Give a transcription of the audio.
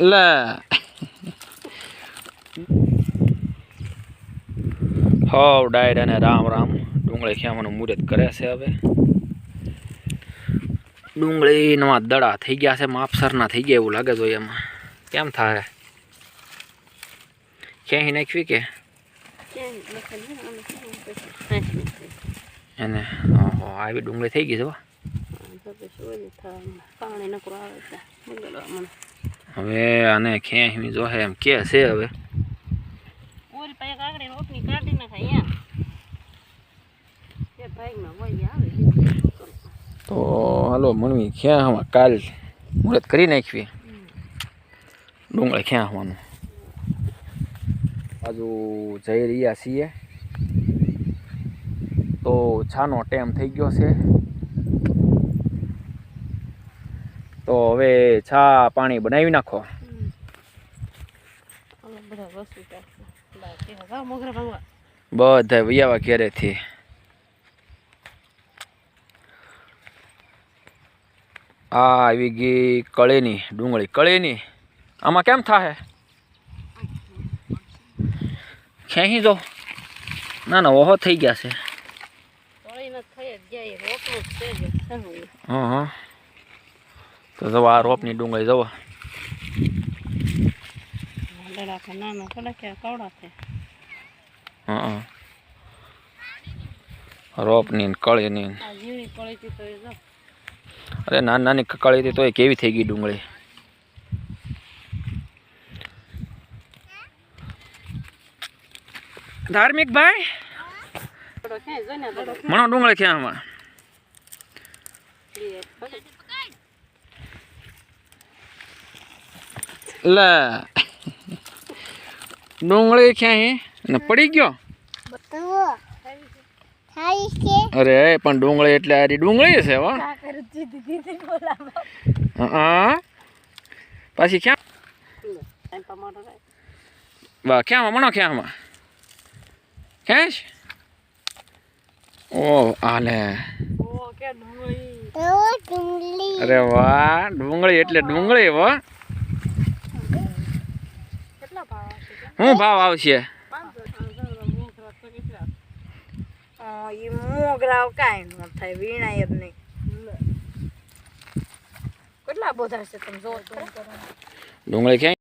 લે હવ ડાયડ અને રામ રામ. ડુંગળી ખેવાનું મુહૂર્ત કરે છે હવે. ડુંગળી નવા દડા થઈ ગયા છે માપસરના થઈ ગયા એવું લાગે છે એમાં. કેમ થાય ક્યાંય નાખવી કે? એને? ઓહો, આવી ડુંગળી થઈ ગઈ છે હો. હવે આને ખેંચવી જોહે એમ કે છે હવે. તો હાલો મણવી ખેંચવા કાલ મુહૂર્ત કરી નાખવી. ક્યાં હવાનું? બાજુ જઈ રહ્યા છીએ. તો છાનો ટેમ થઈ ગયો છે. તો હવે છા પાણી બનાવી નાખો. બધા વૈયાવા ઘેરેથી. આ આવી ગઈ કળેની ડુંગળી કળીની. આમાં કેમ થાય ખેંચી દો. ના ના ઓહો થઈ ગયા છે. હા હા. તો જવા આ રોપની ડુંગળી જવા હા હા રોપની ને કળીની અરે નાની નાની કળી હતી તોય કેવી થઈ ગઈ ડુંગળી. ધાર્મિક ભાઈ? મણો ડુંગળી ક્યાં આમાં? લે. ડુંગળી ક્યાં ને પડી ગયો? અરે પણ ડુંગળી એટલે આરી ડુંગળી છે હો. હા. પાછી ક્યાં? બા ક્યાં મણો ક્યાં ક્યાં છે? ઓ આલે. અરે વાહ ડુંગળી એટલે ડુંગળી હો. શું ભાવ આવશે? મોગરાવ કાંઈ ન થાય વીણાય જ નહીં કેટલા બધા છે તમે જો ડુંગળી ક્યાં